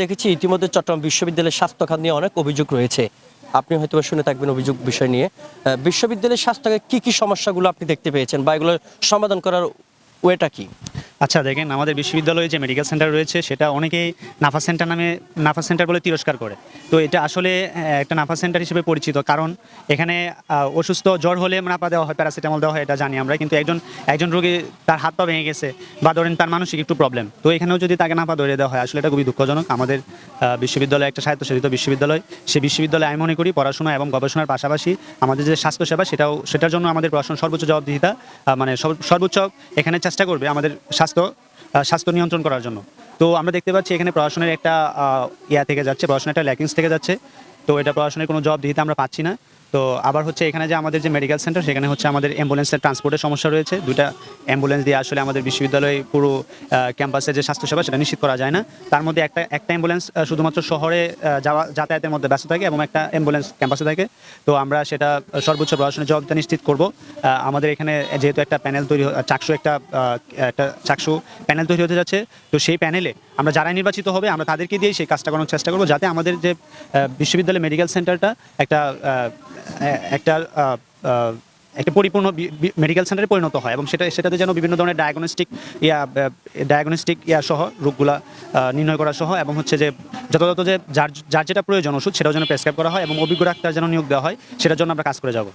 দেখেছি ইতিমধ্যে চট্টগ্রাম বিশ্ববিদ্যালয়ের স্বাস্থ্য খাত নিয়ে অনেক অভিযোগ রয়েছে। আপনি হয়তো শুনে থাকবেন অভিযোগ বিষয় নিয়ে। বিশ্ববিদ্যালয়ের স্বাস্থ্যকে কি কি সমস্যাগুলো আপনি দেখতে পেয়েছেন বা এগুলো সমাধান করার ওয়েটা কি? আচ্ছা দেখেন আমাদের বিশ্ববিদ্যালয়ে যে মেডিকেল সেন্টার রয়েছে, সেটা অনেকেই নাফা সেন্টার নামে, নাফা সেন্টার বলে তিরস্কার করে। তো এটা আসলে একটা নাফা সেন্টার হিসেবে পরিচিত। কারণ এখানে অসুস্থ জ্বর হলে নাপা দেওয়া হয় প্যারাসিটামল দেওয়া হয়, এটা জানি আমরা। কিন্তু একজন একজন রোগী তার হাত পা ভেঙে গেছে বা ধরেন তার মানসিক একটু প্রবলেম তো এখানেও যদি তাকে নাপা ধরে দেওয়া হয়, আসলে এটা খুবই দুঃখজনক। আমাদের বিশ্ববিদ্যালয় একটা স্বায়ত্তশাসিত বিশ্ববিদ্যালয়। সে বিশ্ববিদ্যালয়ে আমি মনে করি পড়াশোনা এবং গবেষণার পাশাপাশি আমাদের যে স্বাস্থ্যসেবা, সেটাও, সেটার জন্য আমাদের প্রশাসন সর্বোচ্চ জবাবদিহিতা মানে সর্বোচ্চ এখানে চেষ্টা করবে আমাদের স্বাস্থ্য আহ, স্বাস্থ্য নিয়ন্ত্রণ করার জন্য। তো আমরা দেখতে পাচ্ছি এখানে প্রশাসনের একটা ইয়া থেকে যাচ্ছে প্রশাসনের একটা ল্যাকিংস থেকে যাচ্ছে। তো এটা প্রশাসনের কোনো জব দিতে আমরা পাচ্ছি না। তো আবার হচ্ছে এখানে যে আমাদের যে মেডিকেল সেন্টার সেখানে হচ্ছে আমাদের অ্যাম্বুলেন্সের ট্রান্সপোর্টের সমস্যা রয়েছে। দুইটা অ্যাম্বুলেন্স দিয়ে আসলে আমাদের বিশ্ববিদ্যালয়ে পুরো ক্যাম্পাসের যে স্বাস্থ্যসেবা সেটা নিশ্চিত করা যায় না। তার মধ্যে একটা একটা অ্যাম্বুলেন্স শুধুমাত্র শহরে যাওয়া, যাতায়াতের মধ্যে ব্যস্ত থাকে এবং একটা অ্যাম্বুলেন্স ক্যাম্পাসে থাকে। তো আমরা সেটা সর্বোচ্চ প্রশাসনের জবাবদিহিতা নিশ্চিত করব। আমাদের এখানে যেহেতু একটা প্যানেল তৈরি চাকসু একটা একটা চাকসু প্যানেল তৈরি হতে যাচ্ছে। তো সেই প্যানেলে আমরা যারা নির্বাচিত হবে, আমরা তাদেরকে দিয়ে সেই কাজটা করানোর চেষ্টা করব, যাতে আমাদের যে বিশ্ববিদ্যালয় মেডিকেল সেন্টারটা একটা একটা একটা পরিপূর্ণ মেডিকেল সেন্টারে পরিণত হয় এবং সেটা, সেটাতে যেন বিভিন্ন ধরনের ডায়াগনস্টিক ইয়া ডায়াগনস্টিক ইয়া সহ রোগগুলা নির্ণয় করা সহ এবং হচ্ছে যে যথাযথ যে যার যার যেটা প্রয়োজন ওষুধ সেটাও যেন প্রেসক্রাইব করা হয় এবং অভিজ্ঞ ডাক্তার যেন নিয়োগ দেওয়া হয়, সেটার জন্য আমরা কাজ করে যাব।